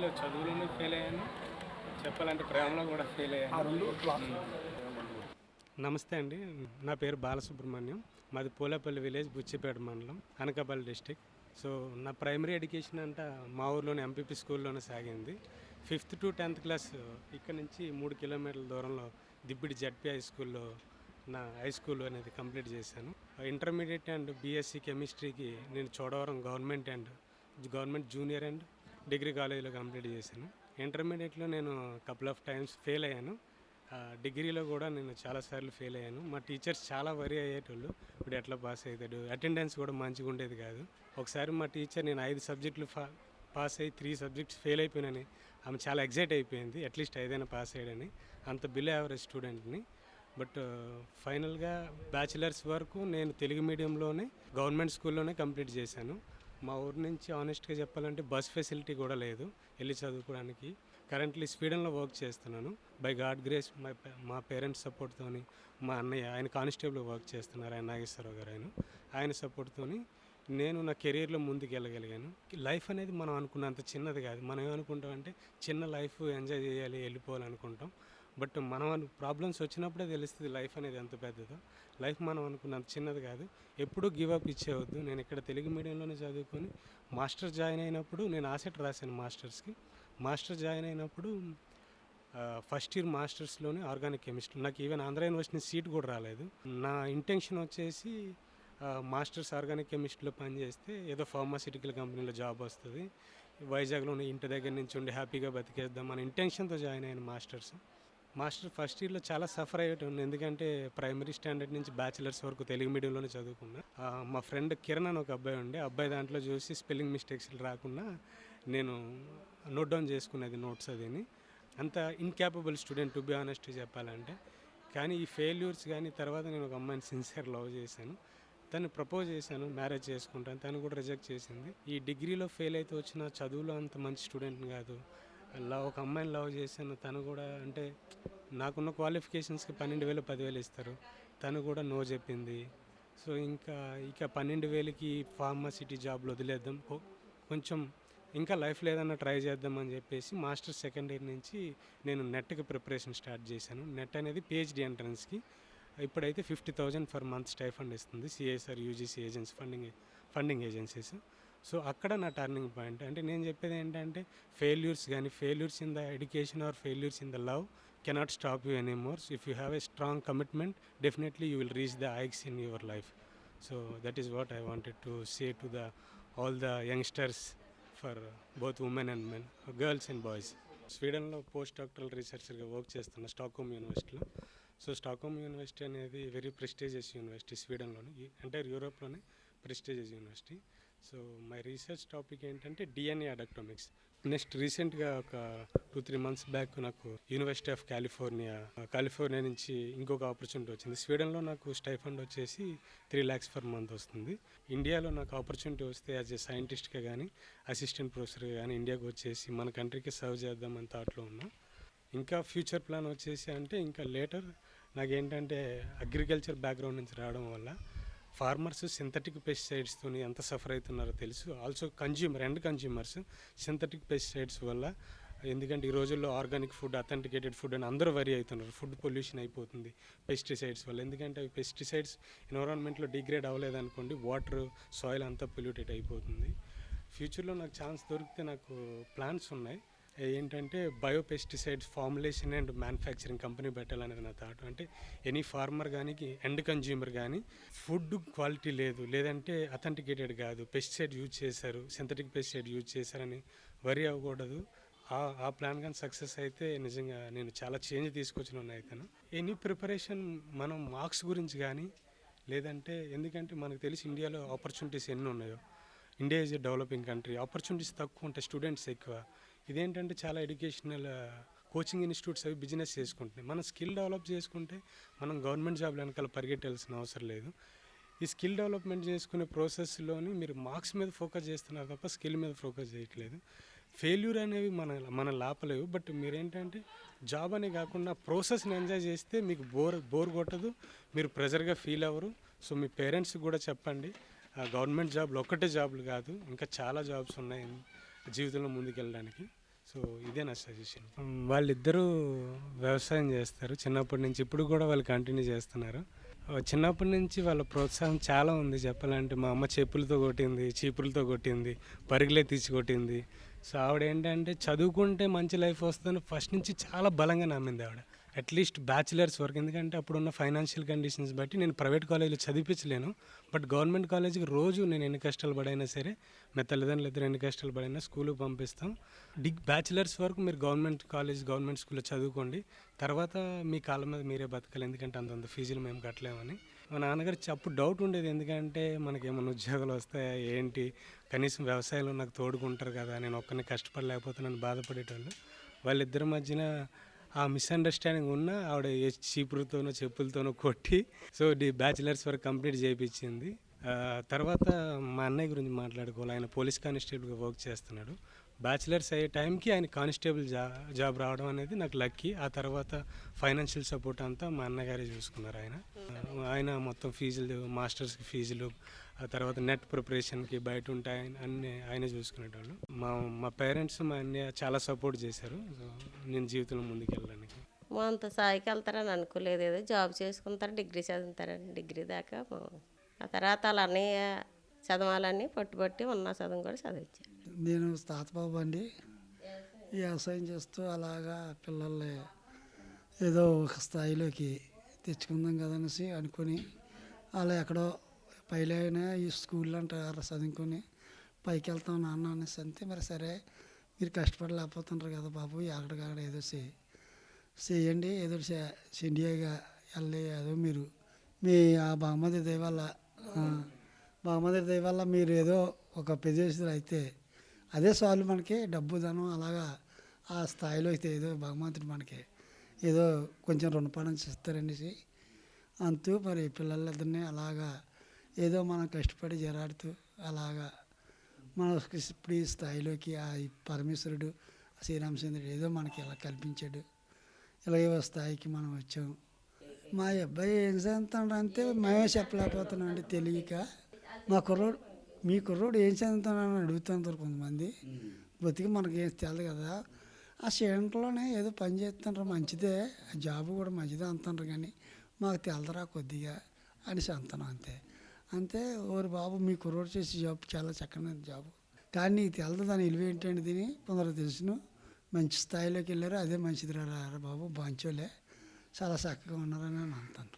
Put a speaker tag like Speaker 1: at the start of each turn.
Speaker 1: రెండిట్లో చదువులోనూ ఫెయిల్ అయ్యాను. చెప్పాలంటే ప్రేమలో కూడా ఫెయిల్
Speaker 2: ఆ
Speaker 1: అయ్యాను
Speaker 2: రెండు క్లాస్
Speaker 3: నమస్తే అండి. నా పేరు బాలసుబ్రహ్మణ్యం. మాది పూలపల్లి విలేజ్ బుచ్చిపేట మండలం అనకాపల్లి డిస్టిక్. సో నా ప్రైమరీ ఎడ్యుకేషన్ అంతా మా ఊర్లోని ఎంపీపీ స్కూల్లోనే సాగింది. ఫిఫ్త్ టు టెన్త్ క్లాస్ ఇక్కడ నుంచి మూడు కిలోమీటర్ల దూరంలో దిబ్బిడి జడ్పీ హై స్కూల్లో నా హై స్కూల్ అనేది కంప్లీట్ చేశాను. ఇంటర్మీడియట్ అండ్ బీఎస్సీ కెమిస్ట్రీకి నేను Chodavaram government and government junior and degree కాలేజీలో కంప్లీట్ చేశాను. ఇంటర్మీడియట్లో నేను కపుల్ ఆఫ్ టైమ్స్ ఫెయిల్ అయ్యాను. ఆ, డిగ్రీలో కూడా నేను చాలాసార్లు ఫెయిల్ అయ్యాను. మా టీచర్స్ చాలా వరి అయ్యేటోళ్ళు. ఇప్పుడు ఎట్లా పాస్ అవుతాడు? అటెండెన్స్ కూడా మంచిగా ఉండేది కాదు. ఒకసారి మా టీచర్ నేను ఐదు సబ్జెక్టులు ఫా పాస్ అయ్యి త్రీ సబ్జెక్ట్స్ ఫెయిల్ అయిపోయినని ఆమె చాలా ఎగ్జైట్ అయిపోయింది. అట్లీస్ట్ ఐదైనా పాస్ అయ్యాడని. అంత బిలో యావరేజ్ స్టూడెంట్ని బట్ ఫైనల్గా బ్యాచిలర్స్ వరకు నేను తెలుగు మీడియంలోనే గవర్నమెంట్ స్కూల్లోనే కంప్లీట్ చేశాను. మా ఊరి నుంచి ఆనెస్ట్గా చెప్పాలంటే బస్ ఫెసిలిటీ కూడా లేదు వెళ్ళి చదువుకోవడానికి. కరెంట్లీ స్వీడన్లో వర్క్ చేస్తున్నాను. బై గాడ్ గ్రేస్ మై మా పేరెంట్స్ సపోర్ట్తో మా అన్నయ్య ఆయన కానిస్టేబుల్ వర్క్ చేస్తున్నారు ఆయన నాగేశ్వరరావు గారు ఆయన. ఆయన సపోర్ట్తో నేను నా కెరీర్లో ముందుకు వెళ్ళగలిగాను. లైఫ్ అనేది మనం అనుకున్నంత చిన్నది కాదు. మనం ఏమనుకుంటాం అంటే చిన్న లైఫ్ ఎంజాయ్ చేయాలి వెళ్ళిపోవాలి అనుకుంటాం బట్ మనం ప్రాబ్లమ్స్ వచ్చినప్పుడే తెలుస్తుంది లైఫ్ అనేది ఎంత పెద్దదో. లైఫ్ మనం అనుకున్నంత చిన్నది కాదు. ఎప్పుడూ గివ్ అప్ ఇచ్చేవద్దు నేను ఇక్కడ తెలుగు మీడియంలోనే చదువుకొని మాస్టర్ జాయిన్ అయినప్పుడు నేను ఆసెట్ రాశాను మాస్టర్స్కి మాస్టర్ జాయిన్ అయినప్పుడు ఫస్ట్ ఇయర్ మాస్టర్స్లోనే ఆర్గానిక్ కెమిస్ట్రీ నాకు ఈవెన్ ఆంధ్ర యూనివర్సిటీ సీట్ కూడా రాలేదు. నా ఇంటెన్షన్ వచ్చేసి మాస్టర్స్ ఆర్గానిక్ కెమిస్ట్రీలో పనిచేస్తే ఏదో ఫార్మాసిటికల్ కంపెనీలో జాబ్ వస్తుంది. వైజాగ్లోనే ఇంటి దగ్గర నుంచి ఉండి హ్యాపీగా బతికేద్దాం అనే ఇంటెన్షన్తో జాయిన్ అయ్యాను మాస్టర్స్ మాస్టర్ ఫస్ట్ ఇయర్లో చాలా సఫర్ అయ్యేటండి ఎందుకంటే ప్రైమరీ స్టాండర్డ్ నుంచి బ్యాచిలర్స్ వరకు తెలుగు మీడియంలోనే చదువుకున్నా. మా ఫ్రెండ్ కిరణ్ అని ఒక అబ్బాయి ఉండే. అబ్బాయి దాంట్లో చూసి స్పెల్లింగ్ మిస్టేక్స్ రాకుండా నేను నోట్ డౌన్ చేసుకునేది నోట్స్ అదిని. అంత incapable student to be honest చెప్పాలంటే. కానీ ఈ ఫెయిల్యూర్స్ కానీ తర్వాత నేను ఒక అమ్మాయిని సిన్సియర్ లవ్ చేశాను. తను ప్రపోజ్ చేశాను మ్యారేజ్ చేసుకుంటాను. తను కూడా రిజెక్ట్ చేసింది. ఈ డిగ్రీలో ఫెయిల్ అయితే వచ్చిన చదువులో అంత మంచి స్టూడెంట్ కాదు. లవ్ ఒక అమ్మాయిని లవ్ చేశాను. తను కూడా అంటే నాకున్న క్వాలిఫికేషన్స్కి పన్నెండు వేలు పదివేలు ఇస్తారు. తను కూడా నో చెప్పింది. సో ఇంకా ఇక పన్నెండు వేలకి ఫార్మసిటీ జాబ్లో వదిలేద్దాం. కొంచెం ఇంకా లైఫ్లో ఏదైనా ట్రై చేద్దామని చెప్పేసి మాస్టర్ సెకండ్ ఇయర్ నుంచి నేను నెట్కి ప్రిపరేషన్ స్టార్ట్ చేశాను. నెట్ అనేది పిహెచ్డి ఎంట్రన్స్కి. ఇప్పుడైతే fifty thousand for month stipend ఇస్తుంది. CSIR UGC agency funding funding agencies. So అక్కడ నా టర్నింగ్ పాయింట్. అంటే నేను చెప్పేది ఏంటంటే ఫెయిల్యూర్స్ కానీ failures in the education or failures in the love cannot stop you anymore if you have a strong commitment definitely you will reach the heights in your life so that is what I wanted to say to the all the youngsters for both women and men girls and boys స్వీడన్లో post doctoral రీసెర్చర్గా work చేస్తున్న Stockholm యూనివర్సిటీలో so Stockholm university అనేది very prestigious university స్వీడన్లోని entire యూరోప్లోనే prestigious university so my research topic ఏంటంటే DNA adductomics. Next రీసెంట్గా ఒక two three months back నాకు university of California California నుంచి ఇంకొక ఆపర్చునిటీ వచ్చింది. స్వీడన్లో నాకు స్టైఫండ్ వచ్చేసి త్రీ ల్యాక్స్ పర్ మంత్ వస్తుంది. ఇండియాలో నాకు ఆపర్చునిటీ వస్తే యాజ్ ఎ సైంటిస్ట్గా కానీ అసిస్టెంట్ ప్రొఫెసర్గా కానీ ఇండియాకి వచ్చేసి మన కంట్రీకి సర్వ్ చేద్దామని థాట్లో ఉన్నా. ఇంకా ఫ్యూచర్ ప్లాన్ వచ్చేసి అంటే ఇంకా లేటర్ నాకేంటంటే అగ్రికల్చర్ బ్యాక్గ్రౌండ్ నుంచి రావడం వల్ల ఫార్మర్స్ సింథటిక్ పెస్టిసైడ్స్తో ఎంత సఫర్ అవుతున్నారో తెలుసు. Also consumer end consumers synthetic pesticides వల్ల ఎందుకంటే ఈ రోజుల్లో ఆర్గానిక్ ఫుడ్ అథెంటికేటెడ్ ఫుడ్ అని అందరూ వరి అవుతున్నారు. ఫుడ్ పొల్యూషన్ అయిపోతుంది పెస్టిసైడ్స్ వల్ల. ఎందుకంటే అవి పెస్టిసైడ్స్ ఎన్విరాన్మెంట్లో డిగ్రేడ్ అవ్వలేదనుకోండి వాటర్ సాయిల్ అంతా పొల్యూటెడ్ అయిపోతుంది. ఫ్యూచర్లో నాకు ఛాన్స్ దొరికితే నాకు ప్లాన్స్ ఉన్నాయి. ఏంటంటే biopesticides formulation and manufacturing company పెట్టాలనేది నా థాట్. అంటే ఎనీ ఫార్మర్ కానీ ఎండ్ కన్జ్యూమర్ కానీ ఫుడ్ క్వాలిటీ లేదు లేదంటే అథెంటికేటెడ్ కాదు పెస్టిసైడ్ యూజ్ చేశారు సింథటిక్ పెస్టిసైడ్ యూజ్ చేశారని వరి అవ్వకూడదు. ఆ ఆ ప్లాన్ కానీ సక్సెస్ అయితే నిజంగా నేను చాలా చేంజ్ తీసుకొచ్చిన అయితేను. ఎనీ ప్రిపరేషన్ మనం మార్క్స్ గురించి కానీ లేదంటే ఎందుకంటే మనకు తెలిసి ఇండియాలో ఆపర్చునిటీస్ ఎన్ని ఉన్నాయో India is a developing country opportunities తక్కువ ఉంటాయి స్టూడెంట్స్ ఎక్కువ ఇదేంటంటే చాలా ఎడ్యుకేషనల్ కోచింగ్ ఇన్స్టిట్యూట్స్ అవి బిజినెస్ చేసుకుంటున్నాయి. మనం స్కిల్ డెవలప్ చేసుకుంటే మనం గవర్నమెంట్ జాబ్ వెనకాల పరిగెట్టాల్సిన అవసరం లేదు. ఈ స్కిల్ డెవలప్మెంట్ చేసుకునే ప్రాసెస్లోని మీరు మార్క్స్ మీద ఫోకస్ చేస్తున్నారు తప్ప స్కిల్ మీద ఫోకస్ చేయట్లేదు. ఫెయిల్యూర్ అనేవి మన మన లాపలేవు. బట్ మీరేంటంటే జాబ్ అనే కాకుండా ప్రాసెస్ని ఎంజాయ్ చేస్తే మీకు బోర్ బోర్ కొట్టదు మీరు ప్రెజర్గా ఫీల్ అవ్వరు. సో మీ పేరెంట్స్ కూడా చెప్పండి ఆ, గవర్నమెంట్ జాబ్లు ఒక్కటే జాబ్లు కాదు ఇంకా చాలా జాబ్స్ ఉన్నాయి జీవితంలో ముందుకెళ్ళడానికి. సో ఇదే నా సజెషన్ వాళ్ళిద్దరూ వ్యవసాయం చేస్తారు. చిన్నప్పటి నుంచి ఇప్పుడు కూడా వాళ్ళు కంటిన్యూ చేస్తున్నారు. చిన్నప్పటి నుంచి వాళ్ళ ప్రోత్సాహం చాలా ఉంది చెప్పాలంటే. మా అమ్మ చెప్పులతో కొట్టింది చీపులతో కొట్టింది పరుగులే తీసి కొట్టింది. సో ఆవిడ ఏంటంటే చదువుకుంటే మంచి లైఫ్ వస్తుందని ఫస్ట్ నుంచి చాలా బలంగా నమ్మింది ఆవిడ. అట్లీస్ట్ బ్యాచిలర్స్ వరకు. ఎందుకంటే అప్పుడున్న ఫైనాన్షియల్ కండిషన్స్ బట్టి నేను ప్రైవేట్ కాలేజీలో చదివించలేను బట్ గవర్నమెంట్ కాలేజీకి రోజు నేను ఎన్ని కష్టాలు పడైనా సరే మా తల్లిదండ్రులు ఇద్దరు ఎన్ని కష్టాలు పడైనా స్కూల్కి పంపిస్తాం. డిగ్ బ్యాచిలర్స్ వరకు మీరు గవర్నమెంట్ కాలేజ్ గవర్నమెంట్ స్కూల్లో చదువుకోండి. తర్వాత మీ కాళ్ళ మీద మీరే బతకాలి ఎందుకంటే అంతంత ఫీజులు మేము కట్టలేమని. మా నాన్నగారు అప్పుడు డౌట్ ఉండేది ఎందుకంటే మనకి ఏమైనా ఉద్యోగాలు వస్తాయా ఏంటి? కనీసం వ్యవసాయంలో నాకు తోడుకుంటారు కదా నేను ఒక్కరిని కష్టపడలేకపోతున్నాను బాధపడేటోళ్ళు. వాళ్ళిద్దరి మధ్యన ఆ మిస్అండర్స్టాండింగ్ ఉన్న ఆవిడ ఏ చీపురుతోనో చెప్పులతోనో కొట్టి సో డి బ్యాచిలర్స్ వరకు కంప్లీట్ చేయించింది తర్వాత మా అన్నయ్య గురించి మాట్లాడుకోవాలి. ఆయన పోలీస్ కానిస్టేబుల్గా వర్క్ చేస్తున్నాడు. బ్యాచిలర్స్ అయ్యే టైంకి ఆయన కానిస్టేబుల్ జా జాబ్ రావడం అనేది నాకు లక్కీ. ఆ తర్వాత ఫైనాన్షియల్ సపోర్ట్ అంతా మా అన్నగారే చూసుకున్నారు ఆయన. ఆయన మొత్తం ఫీజులు మాస్టర్స్కి ఫీజులు ఆ తర్వాత నెట్ ప్రిపరేషన్కి బయట ఉంటాయి అన్ని ఆయన చూసుకునేటోళ్ళు. మా మా పేరెంట్స్ మా అన్నయ్య చాలా సపోర్ట్ చేశారు. నేను జీవితంలో ముందుకెళ్ళడానికి.
Speaker 2: మా అంత స్థాయికి వెళ్తారని అనుకోలేదు. ఏదో జాబ్ చేసుకుంటారు డిగ్రీ చదువుతారని డిగ్రీ దాకా. ఆ తర్వాత వాళ్ళ అన్నయ్య చదవాలని పట్టుబట్టి ఉన్న చదువు కూడా చదివించారు.
Speaker 4: నేను తాతబాబు అండి. వ్యవసాయం చేస్తూ అలాగా పిల్లల్ని ఏదో ఒక స్థాయిలోకి తెచ్చుకుందాం కదనేసి అనుకొని అలా ఎక్కడో పైలైనా ఈ స్కూల్ అంటారు చదువుకొని పైకి వెళ్తాం నాన్న అనేసి అంతే మరి సరే మీరు కష్టపడలేకపోతున్నారు కదా బాబు ఎక్కడికక్కడ ఏదో చేయి చేయండి ఏదో సిండియాగా వెళ్ళి ఏదో మీరు మీ ఆ బహుమతి దయవల్ల వల్ల దయవల్ల మీరు ఏదో ఒక ప్రదేశంలో అయితే అదే చాలు మనకి డబ్బు ధనం అలాగా ఆ స్థాయిలో అయితే ఏదో భగవంతుడు మనకి ఏదో కొంచెం రుణపడం చేస్తారనేసి అంతూ మరి పిల్లలిద్దరిని అలాగా ఏదో మనం కష్టపడి జరాడుతూ అలాగా మన ఇప్పుడు ఈ స్థాయిలోకి ఆ పరమేశ్వరుడు శ్రీరామచంద్రుడు ఏదో మనకి ఇలా కల్పించాడు. ఇలాగే ఓ స్థాయికి మనం వచ్చాం. మా అబ్బాయి ఏం చేస్తాడు అంటే మేమే చెప్పలేకపోతున్నాం అండి తెలియక. మా కుర్రోడు మీ కుర్రోడు ఏం చదువుతాడని అడుగుతుంటారు కొంతమంది. బతికి మనకి ఏం తెలియదు కదా. ఆ సెంటర్లోనే ఏదో పని చేస్తుంటారు మంచిదే. ఆ జాబ్ కూడా మంచిదే అంటుంటారు కానీ మాకు తెలదరా కొద్దిగా అనేసి అంటాను అంతే. అంతే ఓరి బాబు మీ కుర్రోడు చేసే జాబ్ చాలా చక్కని జాబ్. కానీ నీకు తెలదు దాని విలువ ఏంటంటే దీని? కొందరు తెలుసును. మంచి స్థాయిలోకి వెళ్ళారు. అదే మంచిది రా బాబు బాంచోలే. చాలా చక్కగా ఉన్నారని అని అంటాను